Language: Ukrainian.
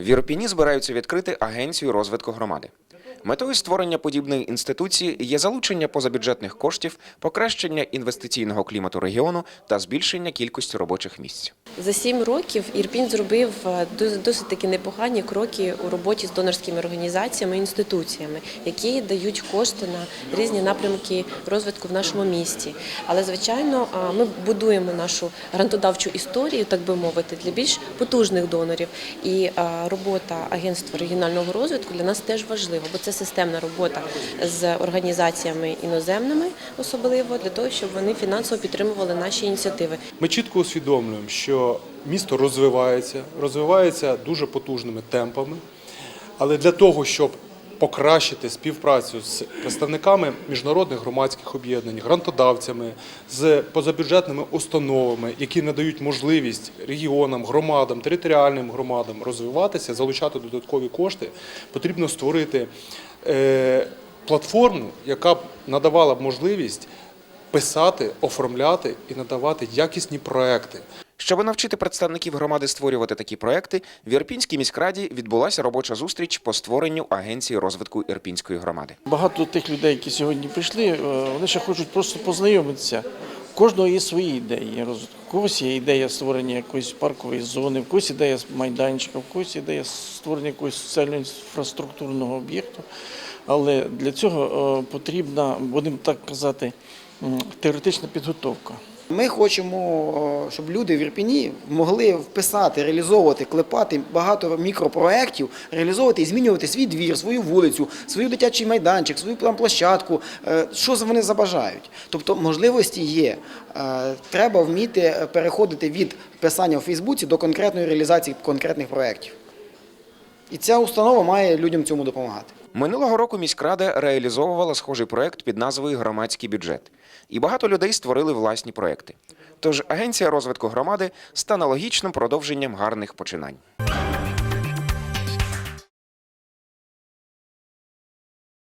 В Ірпіні збираються відкрити агенцію розвитку громади. Метою створення подібної інституції є залучення позабюджетних коштів, покращення інвестиційного клімату регіону та збільшення кількості робочих місць. За сім років Ірпінь зробив е, досить таки непогані кроки у роботі з донорськими організаціями і інституціями, які дають кошти на різні напрямки розвитку в нашому місті. Але звичайно, ми будуємо нашу грантодавчу історію, так би мовити, для більш потужних донорів. І робота агентства регіонального розвитку для нас теж важлива, бо це системна робота з організаціями іноземними, особливо для того, щоб вони фінансово підтримували наші ініціативи. Ми чітко усвідомлюємо, що місто розвивається, розвивається дуже потужними темпами. Але для того, щоб покращити співпрацю з представниками міжнародних громадських об'єднань, грантодавцями, з позабюджетними установами, які надають можливість регіонам, громадам, територіальним громадам розвиватися, залучати додаткові кошти, потрібно створити е, платформу, яка б надавала б можливість писати, оформляти і надавати якісні проекти. Щоб навчити представників громади створювати такі проекти, в Ірпінській міськраді відбулася робоча зустріч по створенню агенції розвитку Ірпінської громади. Багато тих людей, які сьогодні прийшли, е, вони ще хочуть просто познайомитися. У кожного є свої ідеї розвитку. У когось є ідея створення якоїсь паркової зони, в когось ідея майданчика, в когось ідея створення якогось соціально-інфраструктурного об'єкту. Але для цього е, потрібна, будемо так казати, теоретична підготовка. Ми хочемо, щоб люди в Ірпіні могли вписати, реалізовувати, клепати багато мікропроєктів, реалізовувати і змінювати свій двір, свою вулицю, свій дитячий майданчик, свою там площадку, е, що вони забажають. Тобто можливості є. Е, Треба вміти е, переходити від писання в Фейсбуці до конкретної реалізації конкретних проєктів. І ця установа має людям цьому допомагати. Минулого року міськрада реалізовувала схожий проект під назвою Громадський бюджет, і багато людей створили власні проекти. Тож агенція розвитку громади стане логічним продовженням гарних починань.